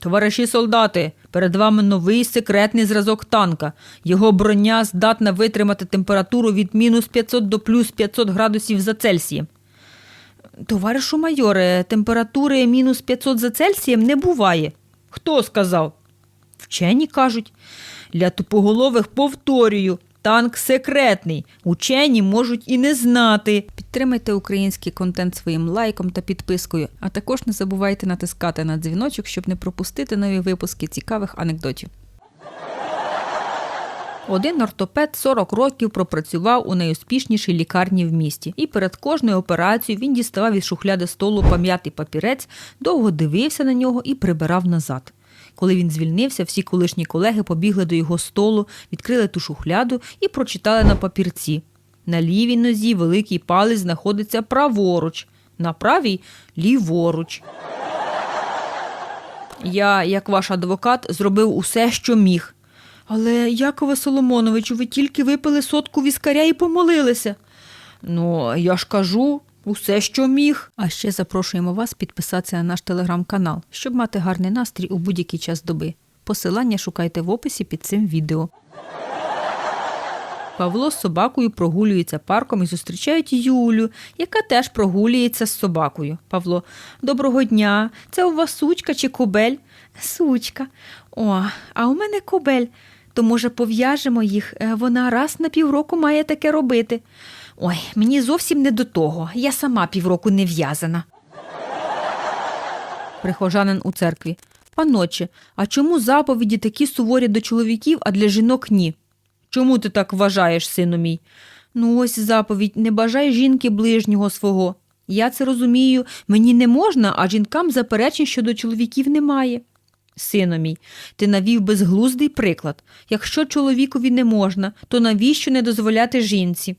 Товариші солдати, перед вами новий секретний зразок танка. Його броня здатна витримати температуру від мінус 500 до плюс 500 градусів за Цельсієм. Товаришу майоре, температури мінус 500 за Цельсієм не буває. Хто сказав? Вчені кажуть. Для тупоголових повторюю, танк секретний. Учені можуть і не знати. Підтримайте український контент своїм лайком та підпискою, а також не забувайте натискати на дзвіночок, щоб не пропустити нові випуски цікавих анекдотів. Один ортопед 40 років пропрацював у найуспішнішій лікарні в місті, і перед кожною операцією він діставав із шухляди столу пам'ятий папірець, довго дивився на нього і прибирав назад. Коли він звільнився, всі колишні колеги побігли до його столу, відкрили ту шухляду і прочитали на папірці. На лівій нозі великий палець знаходиться праворуч, на правій ліворуч. Я, як ваш адвокат, зробив усе, що міг. Але, Якове Соломоновичу, ви тільки випили сотку віскаря і помолилися. Ну, я ж кажу, усе, що міг. А ще запрошуємо вас підписатися на наш телеграм-канал, щоб мати гарний настрій у будь-який час доби. Посилання шукайте в описі під цим відео. Павло з собакою прогулюється парком і зустрічають Юлю, яка теж прогулюється з собакою. Павло, доброго дня. Це у вас сучка чи кобель? Сучка. О, а у мене кобель. То, може, пов'яжемо їх. Е, Вона раз на півроку має таке робити. Ой, мені зовсім не до того. Я сама півроку не в'язана. Прихожанин у церкві. Паноче, а чому заповіді такі суворі до чоловіків, а для жінок ні? Чому ти так вважаєш, сину мій? Ну, ось заповідь не бажай жінки ближнього свого. Я це розумію, мені не можна, а жінкам заперечень щодо чоловіків немає. Сину мій, ти навів безглуздий приклад. Якщо чоловікові не можна, то навіщо не дозволяти жінці?